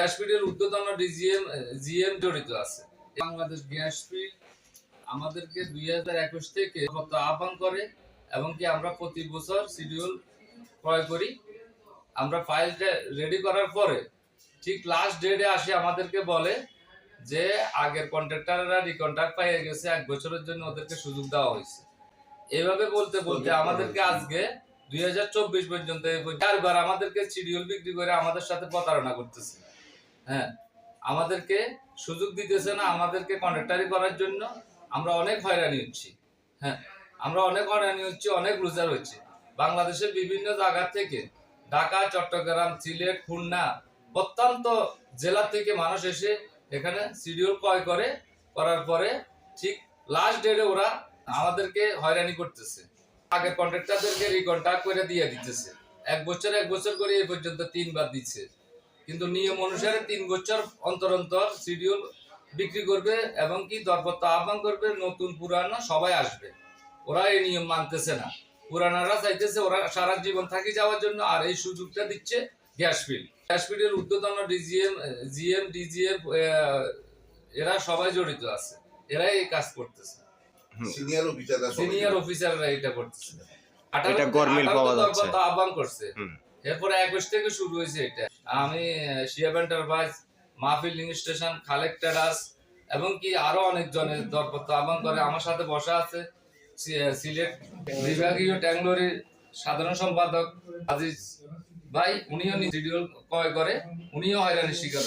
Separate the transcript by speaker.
Speaker 1: Gas ফিডের ঊর্ধ্বতন DGM, GM জড়িত আছে। বাংলাদেশ গ্যাস ফিড আমাদেরকে দুই হাজার একুশ থেকে কত আহ্বান করে এবং কি আমরা প্রতি বছর শিডিউল ক্রয় করি। আমরা ফাইলটা রেডি করার পরে ঠিক লাস্ট ডেটে আসে আমাদেরকে বলে যে, আগের কন্ট্রাক্টররা রিকন্ট্রাক্ট পাইয়ে গেছে, এক বছরের জন্য ওদেরকে সুযোগ দেওয়া হয়েছে। এভাবে বলতে বলতে আমাদেরকে আজকে দুই পর্যন্ত চারবার আমাদেরকে শিডিউল বিক্রি করে আমাদের সাথে প্রতারণা করতেছে। হ্যাঁ আমাদেরকে সুযোগ দিতেছে না আমাদেরকে কন্ট্রাক্টারি করার জন্য। আমরা অনেক হয়রানি হচ্ছি। হ্যাঁ আমরা অনেক হয়রানি হচ্ছি, অনেক লুজার হচ্ছে। বাংলাদেশের বিভিন্ন জায়গা থেকে ঢাকা, চট্টগ্রাম, সিলেট, খুলনা প্রত্যন্ত জেলা থেকে মানুষ এসে এখানে শিডিউল ক্রয় করে, করার পরে ঠিক লাস্ট ডেটে ওরা আমাদেরকে হয়রানি করতেছে। আগের কন্ট্রাক্টরদেরকে রিকন্ট্রাক্ট করে দিয়ে দিতেছে। এক বছর এক বছর করে এই পর্যন্ত তিনবার দিচ্ছে কিন্তু নিয়ম অনুসারে তিন বছর অন্তর অন্তর শিডিউল বিক্রি করবে এবং কি দরপত্র আহ্বান করবে নতুন পুরানো সবাই আসবে। ওরা এই নিয়ম মানতেছে না। পুরানারা চাইতেছে ওরা সারা জীবন থাকি যাওয়ার জন্য আর এই সুযোগটা দিচ্ছে গ্যাস ফিল্ড গ্যাস ফিল্ডের ঊর্ধ্বতন ডিজিএম জিএম ডিজিএম এরা সবাই জড়িত আছে। এরাই এই কাজ করতেছে।
Speaker 2: সিনিয়র অফিসাররা
Speaker 1: সিনিয়র অফিসাররা এটা করতেছে।
Speaker 3: এটা গরমিল পাওয়া
Speaker 1: দরপত্র
Speaker 3: যাচ্ছে।
Speaker 1: আহ্বান করছে। এরপরে একুশ থেকে শুরু হয়েছে এটা। আমি শিয়াব এন্টারপ্রাইজ মাহফিল লিং স্টেশন এবং কি আরও অনেক জনের দরপত্র আহ্বান করে আমার সাথে বসা আছে সিলেট বিভাগীয় ট্যাংলোরির সাধারণ সম্পাদক আজিজ ভাই। উনিও শিডিউল ক্রয় করে, উনিও হয়রানির শিকার